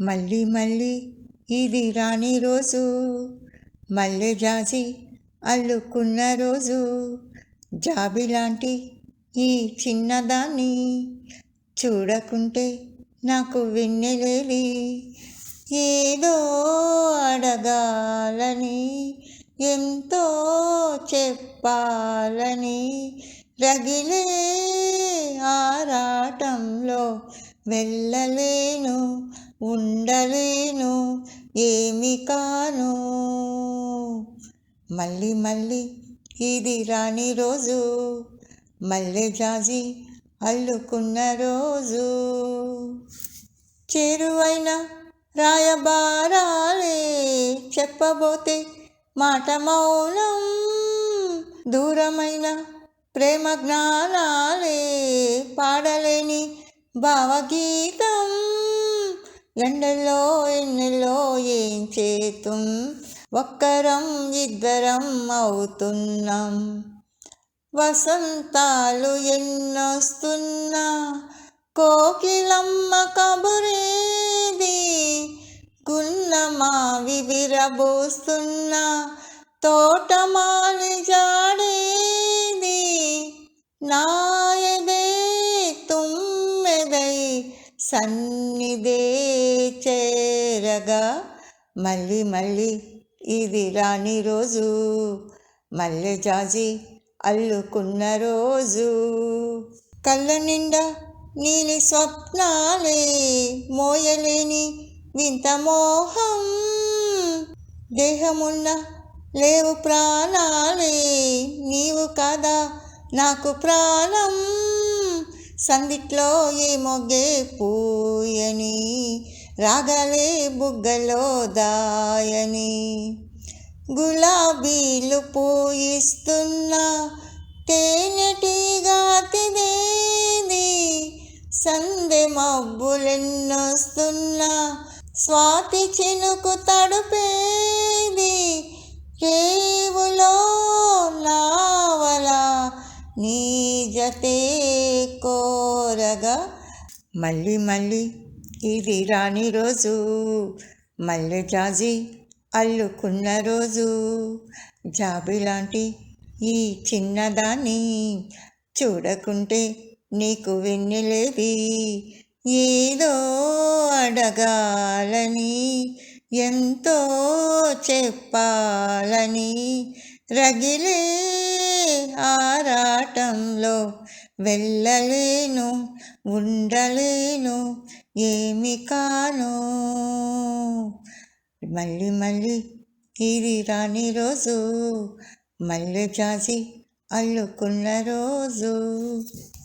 మళ్ళీ మళ్ళీ ఇది రాని రోజు. మల్లె జాజి అల్లుకున్న రోజు. జాబిలాంటి ఈ చిన్నదాన్ని చూడకుంటే నాకు వెన్నెలేది ఏదో అడగాలని ఎంతో చెప్పాలని రగిలే ఆరాటంలో వెళ్ళలేను. ఉండలేను ఏమి కాను. మళ్ళీ మళ్ళీ ఇది రాని రోజు మల్లె జాజి అల్లుకున్న రోజు. చేరువైన రాయబారాలే చెప్పబోతే మాట మౌనం దూరమైన ప్రేమ జ్ఞానాలే పాడలేని భావగీతం. ఎండలో ఎన్నెలో ఏం చేతుం? ఒక్కరం ఇద్దరం అవుతున్నాం. వసంతాలు ఎన్నొస్తున్నా? కోకిలమ్మ కబురేది? గున్నమావి విరబోస్తున్నా? తోటమాలి జాడేది? నాయదే తుమ్మెదై సన్నిదే చేరగా మళ్ళీ మళ్ళీ ఇది రాని రోజు మల్లె జాజి అల్లుకున్న రోజు. కళ్ళ నిండా నీలి స్వప్నాలే మోయలేని వింత మోహం దేహమున్న లేవు ప్రాణాలే నీవు కదా నాకు ప్రాణం సందిట్లో ఏ మొగ్గే పూయని. రాగలే బుగ్గలో దాయని. గులాబీలు పూయిస్తున్నా తేనెటీగాతిదేది సందె మబ్బులెన్నొస్తున్నా స్వాతి చినుకు తడుపేది. రేవులో నావల నీ జతే కోరగా. మళ్ళీ మళ్ళీ. ఇది రాని రోజు మల్లె జాజి అల్లుకున్న రోజు. జాబిలాంటి ఈ చిన్నదాన్ని చూడకుంటే నీకు వెన్నెలేది ఏదో అడగాలని ఎంతో చెప్పాలని రగిలే ఆరాటంలో వెళ్ళలేను ఉండలేను ఏమి కాను? మళ్ళీ మళ్ళీ ఇది రాని రోజు మళ్ళీ జాజి అల్లుకున్న రోజు.